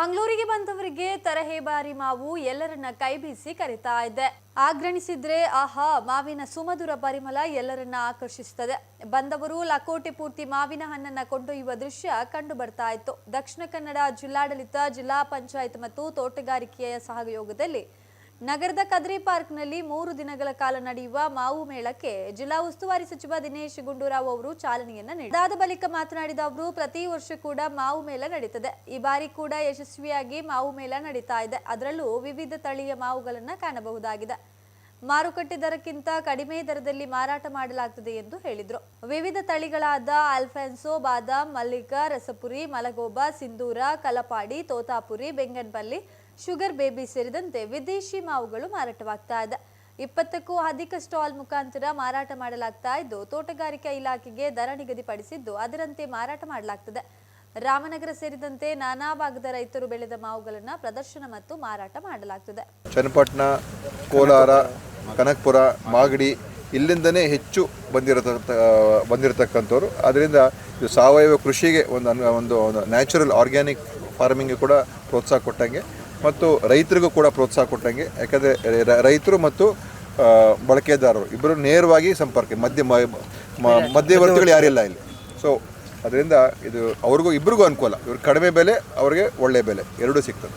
ಮಂಗಳೂರಿಗೆ ಬಂದವರಿಗೆ ತರಹೇಬಾರಿ ಮಾವು ಎಲ್ಲರನ್ನ ಕೈಬೀಸಿ ಕರೀತಾ ಇದೆ. ಆಗ್ರಣಿಸಿದ್ರೆ ಆಹಾ, ಮಾವಿನ ಸುಮಧುರ ಪರಿಮಳ ಎಲ್ಲರನ್ನ ಆಕರ್ಷಿಸುತ್ತದೆ. ಬಂದವರು ಲಕೋಟೆ ಪೂರ್ತಿ ಮಾವಿನ ಹಣ್ಣನ್ನ ಕೊಂಡೊಯ್ಯುವ ದೃಶ್ಯ ಕಂಡು ಬರ್ತಾ ಇತ್ತು. ದಕ್ಷಿಣ ಕನ್ನಡ ಜಿಲ್ಲಾಡಳಿತ, ಜಿಲ್ಲಾ ಪಂಚಾಯತ್ ಮತ್ತು ತೋಟಗಾರಿಕೆಯ ಸಹಯೋಗದಲ್ಲಿ ನಗರದ ಕದ್ರಿ ಪಾರ್ಕ್ನಲ್ಲಿ ಮೂರು ದಿನಗಳ ಕಾಲ ನಡೆಯುವ ಮಾವು ಮೇಳಕ್ಕೆ ಜಿಲ್ಲಾ ಉಸ್ತುವಾರಿ ಸಚಿವ ದಿನೇಶ್ ಗುಂಡೂರಾವ್ ಅವರು ಚಾಲನೆಯನ್ನ ನೀಡಿದಾದ ಬಳಿಕ ಮಾತನಾಡಿದ ಅವರು, ಪ್ರತಿ ವರ್ಷ ಕೂಡ ಮಾವು ಮೇಳ ನಡೀತದೆ. ಈ ಬಾರಿ ಕೂಡ ಯಶಸ್ವಿಯಾಗಿ ಮಾವು ಮೇಳ ನಡೀತಾ ಇದೆ. ಅದರಲ್ಲೂ ವಿವಿಧ ತಳಿಯ ಮಾವುಗಳನ್ನು ಕಾಣಬಹುದಾಗಿದೆ. ಮಾರುಕಟ್ಟೆ ದರಕ್ಕಿಂತ ಕಡಿಮೆ ದರದಲ್ಲಿ ಮಾರಾಟ ಮಾಡಲಾಗುತ್ತದೆ ಎಂದು ಹೇಳಿದರು. ವಿವಿಧ ತಳಿಗಳಾದ Alphonso, Badam, Mallika, Rasapuri, Malgoba, Sindhura, Kalapadi, Totapuri, Banganapalli sugar baby ಸೇರಿದಂತೆ ವಿದೇಶಿ ಮಾವುಗಳು ಮಾರಾಟವಾಗ್ತಾ ಇದೆ. ಇಪ್ಪತ್ತಕ್ಕೂ ಅಧಿಕ ಸ್ಟಾಲ್ ಮುಖಾಂತರ ಮಾರಾಟ ಮಾಡಲಾಗ್ತಾ ಇದ್ದು, ತೋಟಗಾರಿಕಾ ಇಲಾಖೆಗೆ ದರ ನಿಗದಿಪಡಿಸಿದ್ದು ಅದರಂತೆ ಮಾರಾಟ ಮಾಡಲಾಗ್ತದೆ. ರಾಮನಗರ ಸೇರಿದಂತೆ ನಾನಾ ಭಾಗದ ರೈತರು ಬೆಳೆದ ಮಾವುಗಳನ್ನು ಪ್ರದರ್ಶನ ಮತ್ತು ಮಾರಾಟ ಮಾಡಲಾಗ್ತದೆ. ಚನ್ನಪಟ್ಟಣ, ಕೋಲಾರ, ಕನಕಪುರ, ಮಾಗಡಿ ಇಲ್ಲಿಂದನೇ ಹೆಚ್ಚು ಬಂದಿರತಕ್ಕ ಬಂದಿರತಕ್ಕಂಥವ್ರು. ಅದರಿಂದ ಇದು ಸಾವಯವ ಕೃಷಿಗೆ ಒಂದು ಒಂದು ನ್ಯಾಚುರಲ್ ಆರ್ಗ್ಯಾನಿಕ್ ಫಾರ್ಮಿಂಗ್ ಕೂಡ ಪ್ರೋತ್ಸಾಹ ಕೊಟ್ಟಂಗೆ ಮತ್ತು ರೈತರಿಗೂ ಕೂಡ ಪ್ರೋತ್ಸಾಹ ಕೊಟ್ಟಂಗೆ, ಯಾಕಂದರೆ ರೈತರು ಮತ್ತು ಬಳಕೆದಾರರು ಇಬ್ಬರು ನೇರವಾಗಿ ಸಂಪರ್ಕ, ಮಧ್ಯ ಮಧ್ಯವರ್ತಿಗಳು ಯಾರಿಲ್ಲ ಇಲ್ಲಿ. ಸೊ ಅದರಿಂದ ಇದು ಅವ್ರಿಗೂ ಇಬ್ಬರಿಗೂ ಅನುಕೂಲ. ಇವ್ರು ಕಡಿಮೆ ಬೆಲೆ, ಅವ್ರಿಗೆ ಒಳ್ಳೆ ಬೆಲೆ, ಎರಡೂ ಸಿಗ್ತದೆ.